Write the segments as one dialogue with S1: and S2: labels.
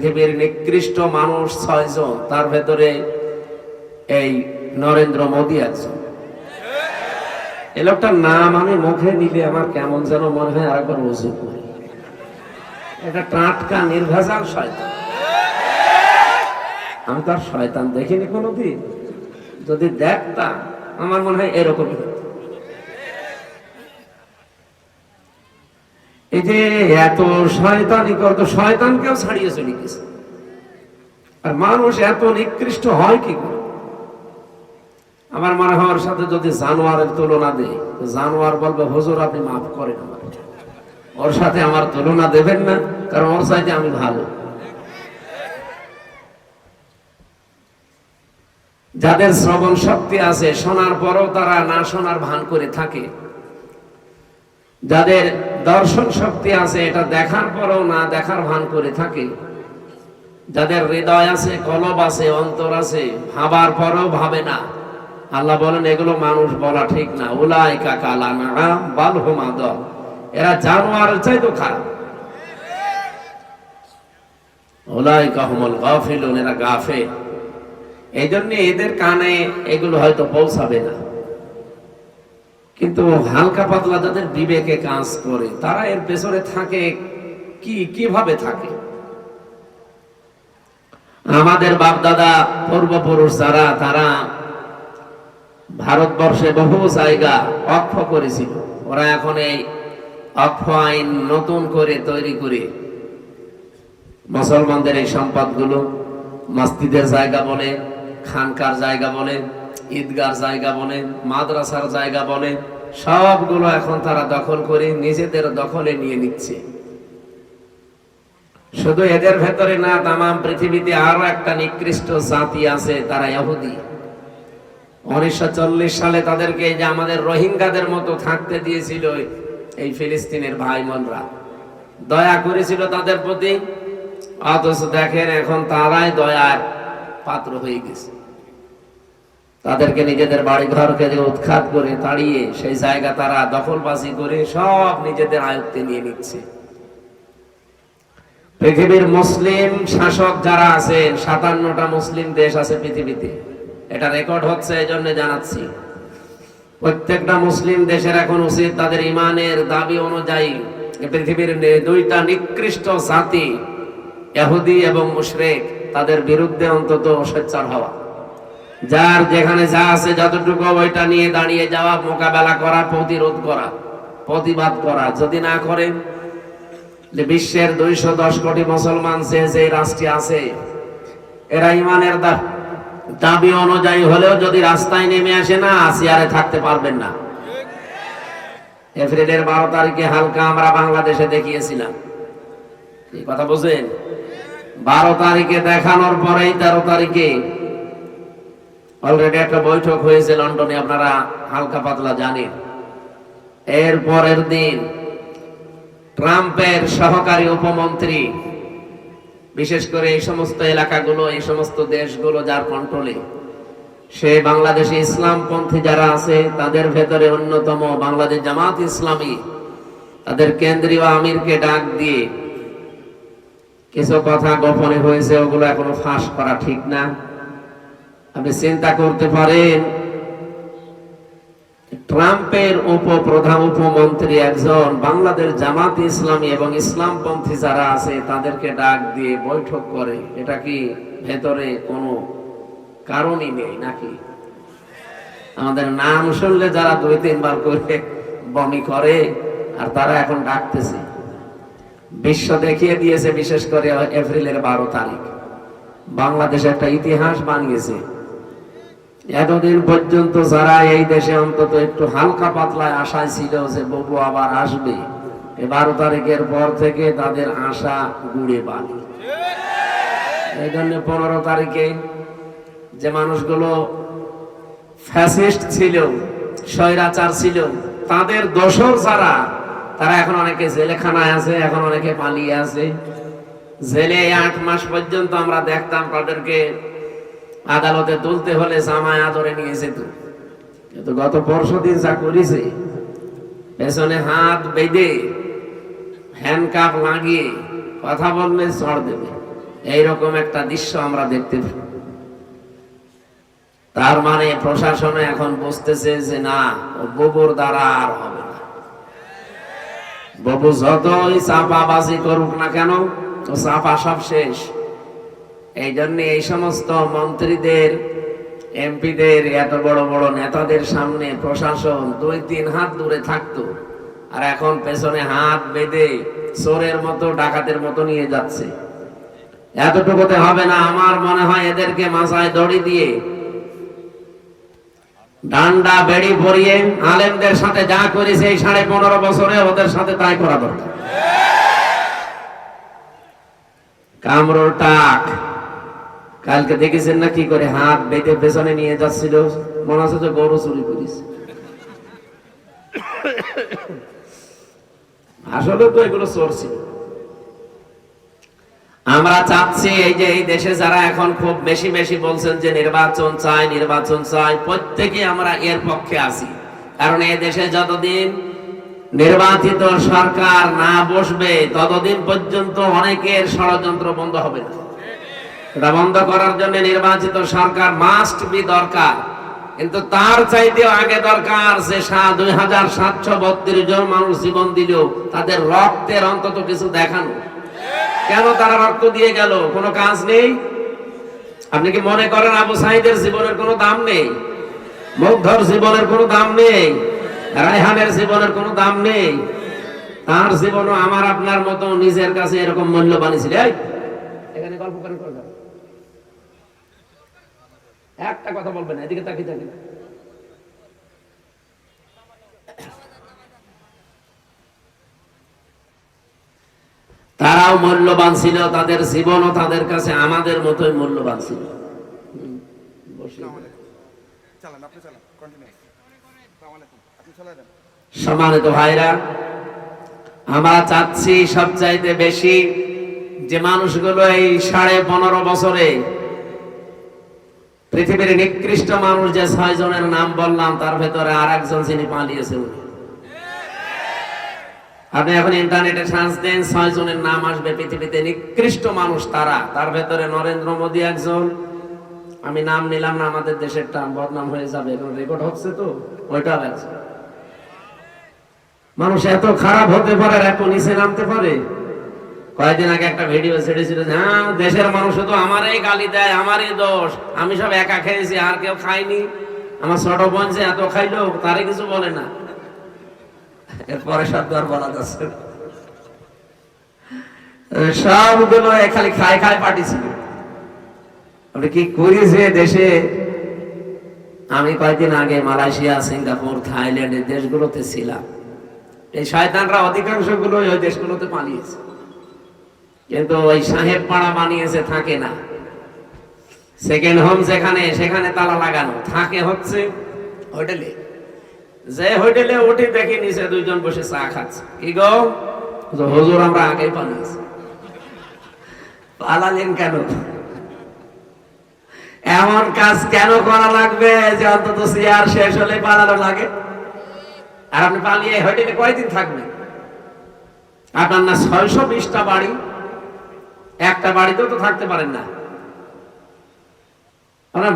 S1: পৃথিবীর নিকৃষ্ট মানুষ ছয়জন, তার ভেতরে এই নরেন্দ্র মোদী একজন। এ লোকটার নাম আমি মুখে নিলে আমার কেমন যেন মনে হয় আরেকবার উজু করি। এটা টাটকা, নির্ভেজাল শয়তান। আমি তো আর শয়তান দেখিনি কোনোদিন। যদি দেখতাম, আমার মনে হয় এরকমই এই যে এত শয়তানি শয়তানকেও ছাড়িয়ে চলে গেছে। আর মানুষ এত নিকৃষ্ট হয় কি করে? আমার মনে ওর সাথে যদি জানোয়ারের তুলনা দেয় জানোয়ার বলবে, হুজুর, আপনি মাফ করেন আমার ওর সাথে আমার তুলনা দেবেন না, কারণ ওর সাথে আমি ভালো। যাদের শ্রবণ শক্তি আছে, শোনার পরও তারা না শোনার ভান করে থাকে। যাদের দর্শন শক্তি আছে, এটা দেখার পরও না দেখার ভান করে থাকে। যাদের হৃদয় আছে, কলব আছে, অন্তর আছে, ভাবার পরেও ভাবে না। আল্লাহ বলেন, এগুলো মানুষ বলা ঠিক না। উলাই কাকালা না বাল হোমা দল। এরা জানোয়ারের চাই তো খারাপ। ওলাই কাহমল গাফিলুন, এরা গাফে এই জন্য এদের কানে এগুলো হয়তো পৌঁছাবে না। কিন্তু হালকা পাতলা যাদের বিবেকে কাজ করে, তারা এর পেছনে থাকে কি, কীভাবে থাকে? আমাদের বাপ দাদা পূর্বপুরুষ যারা, তারা ভারতবর্ষে বহু জায়গা অক্ষ করেছিল। ওরা এখন এই অক্ষ আইন নতুন করে তৈরি করে মুসলমানদের এই সম্পদগুলো মসজিদের জায়গা বলে, খানকার জায়গা বলে ঈদগার জায়গা বলে মাদ্রাসার জায়গা বলে সবগুলো এখন তারা দখল করে নিজেদের দখলে নিয়ে নিচ্ছে। শুধু এদের ভেতরে না, তামাম পৃথিবীতে আরও একটা নিকৃষ্ট জাতি আছে, তারা ইহুদি। উনিশশো সালে তাদেরকে যে আমাদের রোহিঙ্গাদের মতো থাকতে দিয়েছিল এই ফিলিস্তিনের ভাই বোনরা দয়া করেছিল তাদের প্রতি, অথচ দেখেন এখন তারাই দয়ার পাত্র হয়ে গেছে। তাদেরকে নিজেদের বাড়ি ঘরকে যে উৎখাত করে তাড়িয়ে সেই জায়গা তারা দখলবাজি করে সব নিজেদের আয়ত্তে নিয়ে নিচ্ছে। পৃথিবীর মুসলিম শাসক যারা আছে, সাতান্নটা মুসলিম দেশ আছে পৃথিবীতে। এটা রেকর্ড হচ্ছে এই জন্য জানাচ্ছি। প্রত্যেকটা মুসলিম দেশের এখন উচিত তাদের ইমানের দাবি অনুযায়ী পৃথিবীর দুইটা নিকৃষ্ট জাতি এহুদি এবং মুশরেক, তাদের বিরুদ্ধে অন্তত সোচ্চার হওয়া। যার যেখানে যা আছে যতটুকু ওইটা নিয়ে দাঁড়িয়ে যাওয়া, মোকাবেলা করা, প্রতিরোধ করা, প্রতিবাদ করা, যদি না করে, যে বিশ্বের দুইশো দশ কোটি মুসলমান যে যে রাষ্ট্রে আছে, এরা ইমানের দাবি অনুযায়ী হলেও যদি রাস্তায় নেমে আসে না আসিয়ারে থাকতে পারবেন না। এপ্রিলের বারো তারিখে হালকা আমরা বাংলাদেশে দেখিয়েছিলাম। কথা বুঝেন বারো তারিখে দেখানোর পরেই তেরো তারিখে অলরেডি একটা বৈঠক হয়েছে লন্ডনে, আপনারা হালকা পাতলা জানেন। এর পরের দিন ট্রাম্পের সহকারী উপমন্ত্রী, বিশেষ করে এই সমস্ত এলাকাগুলো, এই সমস্ত দেশগুলো যার কন্ট্রোলে সে বাংলাদেশে ইসলামপন্থী যারা আছে, তাদের ভেতরে অন্যতম বাংলাদেশ জামাত ইসলামী, তাদের কেন্দ্রীয় আমিরকে ডাক দিয়ে কিছু কথা গোপনে হয়েছে, ওগুলো এখনও ফাঁস করা ঠিক না। আপনি চিন্তা করতে পারেন, ট্রাম্পের উপপ্রধান উপমন্ত্রী একজন বাংলাদেশ জামাত ইসলামী এবং ইসলামপন্থী যারা আছে, তাদেরকে ডাক দিয়ে বৈঠক করে। এটা কি ভেতরে কোনো কারণই নেই নাকি? আমাদের নাম শুনলে যারা দুই তিনবার করে বমি করে, আর তারা এখন ডাকতেছে। বিশ্ব দেখিয়ে দিয়েছে, বিশেষ করে এপ্রিলের বারো তারিখ। বাংলাদেশ একটা ইতিহাস বানিয়েছে। এতদিন পর্যন্ত যারা এই দেশে অন্তত একটু হালকা পাতলায় আশায় ছিল যে ববু আবার আসবে বারো তারিখের পর থেকে তাদের আশা গুড়ে বালি এই জন্য পনেরো তারিখে যে মানুষগুলো ফ্যাসিস্ট ছিল, স্বৈরাচার ছিল, তাদের দোষর যারা, তারা এখন অনেকে জেলেখানায় আছে, এখন অনেকে পালিয়ে আছে। জেলে আট মাস পর্যন্ত আমরা দেখতাম তাদেরকে আদালতে তুলতে হলে জামায় আদরে নিয়ে যেত। কিন্তু গত পরশু দিন যা করেছে, পেছনে হাত বেঁধে হ্যান্ডকাপ লাগিয়ে কথা বললে চড় দেবে। এইরকম একটা দৃশ্য আমরা দেখতে তার মানে প্রশাসনে এখন বুঝতেছে যে না, ও বুবুর দ্বারা আর হবে না। বাবু যতই চাপাবাজি করুক না কেন, ও চাপা সব শেষ। এই জন্য এই সমস্ত মন্ত্রীদের, এমপিদের, এত বড় বড় নেতাদের সামনে প্রশাসন দুই তিন হাত দূরে থাকতো। আর এখন পেছনে হাত বেঁধে চোরের মতো, ডাকাতের মতো নিয়ে যাচ্ছে। এতটুকুতে হবে না, আমার মনে হয় এদেরকে মাথায় দড়ি দিয়ে ডান্ডা, বেড়ি ভরিয়ে আলেমদের সাথে যা করেছে এই সাড়ে পনেরো বছরে ওদের সাথে তাই করা দরকার। কামরুল টাক। কালকে দেখেছেন না কি করে হাত বেঁধে পেছনে নিয়ে যাচ্ছিল? মনে হচ্ছে যে গরু চুরি করিস আসলে তো এগুলো চোর ছিল। আমরা চাচ্ছি এই যে এই দেশে যারা এখন খুব বেশি বেশি বলছেন যে নির্বাচন চাই নির্বাচন চাই, প্রত্যেকে আমরা এর পক্ষে আছি। কারণ এই দেশে যতদিন নির্বাচিত সরকার না বসবে, ততদিন পর্যন্ত অনেকের ষড়যন্ত্র বন্ধ হবে না। এটা বন্ধ করার জন্য নির্বাচিত সরকার মাস্ট বি দরকার। কিন্তু তার চাইতে আগে দরকার যে দুই হাজার সাতশো বত্রিশ জন মানুষ জীবন দিল, তাদের রক্তের অন্তত কিছু দেখানো। কেন তারা রক্ত দিয়ে গেল? কোনো কাজ নেই? আপনি কি মনে করেন আবু সাইদের জীবনের কোনো দাম নেই? মুগ্ধর জীবনের কোনো দাম নেই? রায়হানের জীবনের কোনো দাম নেই? তার জীবনও আমার আপনার মতো নিজের কাছে এরকম মূল্যবান ছিল। এখানে গল্প করেন। একটা কথা বলবেন না, এদিকে তাকিয়ে থাকেন। তারাও মূল্যবান ছিল তাদের জীবনও তাদের কাছে আমাদের মতোই মূল্যবান ছিল। সম্মানিত ভাইরা আমরা চাচ্ছি সবচাইতে বেশি যে মানুষগুলো এই সাড়ে পনেরো বছরে পৃথিবীর নিকৃষ্ট মানুষ যে ছয় জনের নাম বললাম, তার ভেতরে আর একজন যিনি পালিয়েছে আপনি এখন ইন্টারনেটে সার্চ দেন, ছয় জনের নাম আসবে, পৃথিবীতে নিকৃষ্ট মানুষ তারা। তার ভেতরে নরেন্দ্র মোদী একজন। আমি নাম নিলাম না, আমাদের দেশের টান, বদনাম হয়ে যাবে, এখন রেকর্ড হচ্ছে তো, ওইটাও একজন। মানুষ এত খারাপ হতে পারে এত নিচে নামতে পারে? কয়েকদিন আগে একটা ভিডিও ছেড়েছিল হ্যাঁ দেশের মানুষ তো আমারই গালি দেয়, আমারই দোষ। আমি সব একা খেয়েছি, আর কেউ খাইনি আমার ছোট বোন যে এত খাইলো, তারে কিছু বলে না। এরপরে সব আর বলা যাচ্ছে সবগুলো খালি খাই খাই পাঠিয়েছিল। আপনি কি করেছে দেশে? আমি কয়েকদিন আগে মালয়েশিয়া, সিঙ্গাপুর, থাইল্যান্ড এই দেশগুলোতে ছিলাম। এই শয়তানরা অধিকাংশগুলো ওই দেশগুলোতে পালিয়েছে। কিন্তু ওই সাহেব পাড়া বানিয়েছে, থাকে না। সেকেন্ড হোম যেখানে, সেখানে তালা লাগানো। থাকে হচ্ছে হোটেলে। যে হোটেলে উঠে দেখি নিচে দুইজন বসে চা খাচ্ছে। কি গো? আমরা আগেই পালিয়েছি পালালেন কেন? এমন কাজ কেন করা লাগবে যে অন্তত চেয়ার শেষ হলে পালানো লাগে? আর আপনি পালিয়ে হোটেলে কয়দিন থাকবেন? আপনার না ছয়শো বিশটা বাড়ি একটা বাড়িতেও তো থাকতে পারেন না।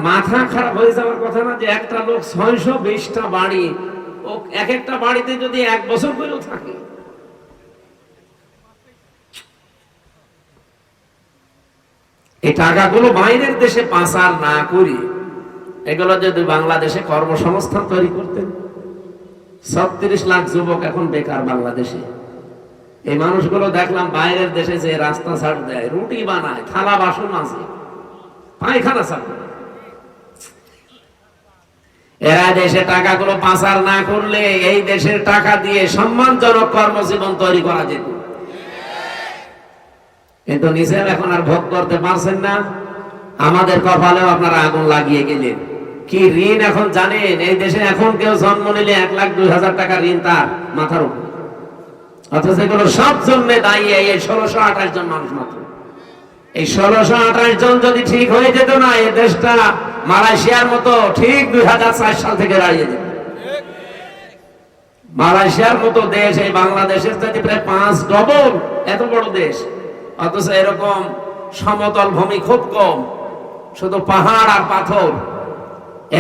S1: মাথা খারাপ হয়ে যাওয়ার কথা না যে একটা লোক ছয়শো বিশটা বাড়ি, ও এক একটা বাড়িতে যদি এক বছর করেও থাকে। এই টাকাগুলো বাইরের দেশে পাচার না করি, এগুলো যদি বাংলাদেশে কর্মসংস্থান তৈরি করতেন। ছত্রিশ লাখ যুবক এখন বেকার বাংলাদেশে। এই মানুষগুলো দেখলাম বাইরের দেশে যে রাস্তা ছাড় দেয়, রুটি বানায়, থালা বাসন আছে পায়খানা ছাড় এরা দেশে টাকাগুলো পাচার না করলে এই দেশের টাকা দিয়ে সম্মানজনক কর্মজীবন তৈরি করা যেত। কিন্তু নিজের এখন আর ভোগ করতে পারছেন না। আমাদের কপালেও আপনারা আগুন লাগিয়ে গেলেন। কি ঋণ এখন জানেন? এই দেশে এখন কেউ জন্ম নিলে এক লাখ দুই হাজার টাকা ঋণ তার মাথার উপর। অথচ এগুলো সব দায়ী এই ষোলোশো আঠাশ জন মানুষ মাত্র। এই ষোলোশো আঠাশ জন যদি ঠিক হয়ে যেত না, এই দেশটা মালয়েশিয়ার মতো ঠিক দুই হাজার চার সাল থেকে দাঁড়িয়ে যেত। মালয়েশিয়ার মতো দেশ, এই বাংলাদেশের চাইতে প্রায় পাঁচ ডবল এত বড় দেশ। অথচ এরকম সমতল ভূমি খুব কম, শুধু পাহাড় আর পাথর।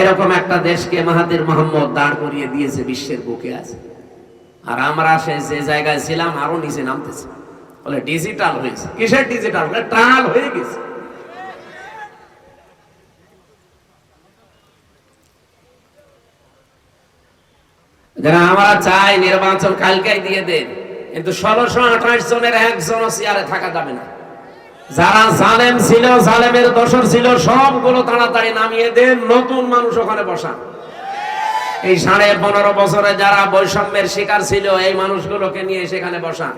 S1: এরকম একটা দেশকে মাহাতির মোহাম্মদ দাঁড় করিয়ে দিয়েছে, বিশ্বের বুকে আছে। আর আমরা সে যে জায়গায় ছিলাম, আরও নিচে নামতেছে। বলে ডিজিটাল হয়েছে। কিসের ডিজিটাল টাল হয়ে গেছে। যারা আমরা চাই নির্বাচন কালকেই দিয়ে দেন, কিন্তু ষোলোশো আঠাশ জনের একজনও চেয়ারে থাকা যাবে না। যারা জালেম ছিল, জালেমের দোষর ছিল, সবগুলো তাড়াতাড়ি নামিয়ে দেন, নতুন মানুষ ওখানে বসান। এই সাড়ে পনেরো বছরে যারা বৈষম্যের শিকার ছিল, এই মানুষগুলোকে নিয়ে সেখানে বসান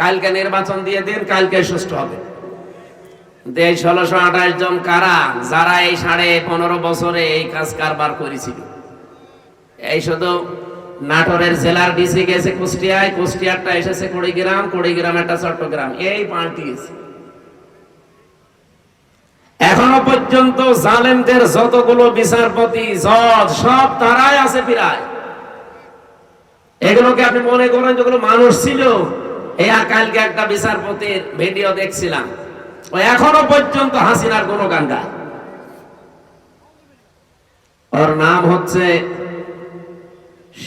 S1: কালকে নির্বাচন দিয়ে দিন, কালকে সুষ্ঠু হবে। এই ষোলোশো আঠাশ জন কারা, যারা এই সাড়ে পনেরো বছরে এই কাজ কারবার করেছিল। এই শুধু নাটোরের জেলার ডিসি গেছে কুষ্টিয়ায়, কুষ্টিয়ারটা এসেছে কুড়িগ্রাম কুড়িগ্রাম একটা চট্টগ্রাম। এই পাল্টিয়েছে এখনও পর্যন্ত জালেমদের যতগুলো বিচারপতি, জজ, সব তারাই আছে প্রায়। এগুলোকে আপনি মনে করেন যেগুলো মানুষ ছিল? এই কালকে একটা বিচারপতির ভিডিও দেখছিলাম। এখনও পর্যন্ত হাসিনার কোনো গান গায়। ওর নাম হচ্ছে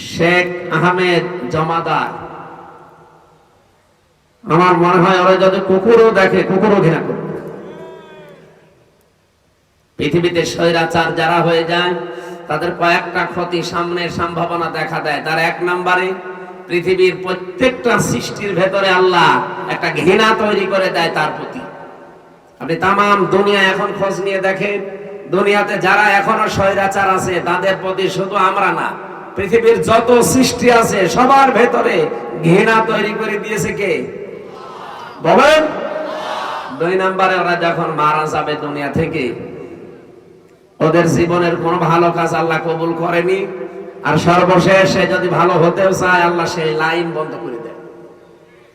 S1: শেখ আহমেদ জমাদার। আমার মনে হয় ওরা যদি কুকুরও দেখে, কুকুরও ঘৃণা করবে পৃথিবীতে স্বৈরাচার যারা হয়ে যায়, তাদের কয়েকটা ক্ষতি সামনের সম্ভাবনা দেখা দেয়। তার এক নম্বরে, পৃথিবীর প্রত্যেকটা সৃষ্টির ভেতরে আল্লাহ একটা ঘৃণা তৈরি করে দেয় তার প্রতি। আপনি তামাম দুনিয়া এখন খোঁজ নিয়ে দেখেন, দুনিয়াতে যারা এখনও স্বৈরাচার আছে, তাদের প্রতি শুধু আমরা না, পৃথিবীর যত সৃষ্টি আছে, সবার ভেতরে ঘৃণা তৈরি করে দিয়েছে কে? বলেন। দুই নম্বরে, ওরা যখন মারা যাবে দুনিয়া থেকে ওদের জীবনের কোনো ভালো কাজ আল্লাহ কবুল করেনি। আর সর্বশেষ যদি ভালো হতেও চায়, আল্লাহ সেই লাইন বন্ধ করে দেয়।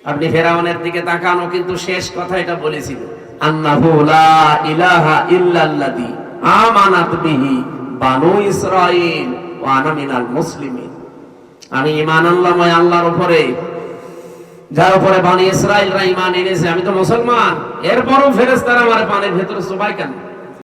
S1: আপনি ফেরাউনের দিকে তাকানো কিন্তু শেষ কথা এটা বলেছিল। বানু আমি আল্লাহর উপরে। যার আমি তো মুসলমান। এরপরও ফেরেশতারা আমার পানির ভেতরে সবাই কেন?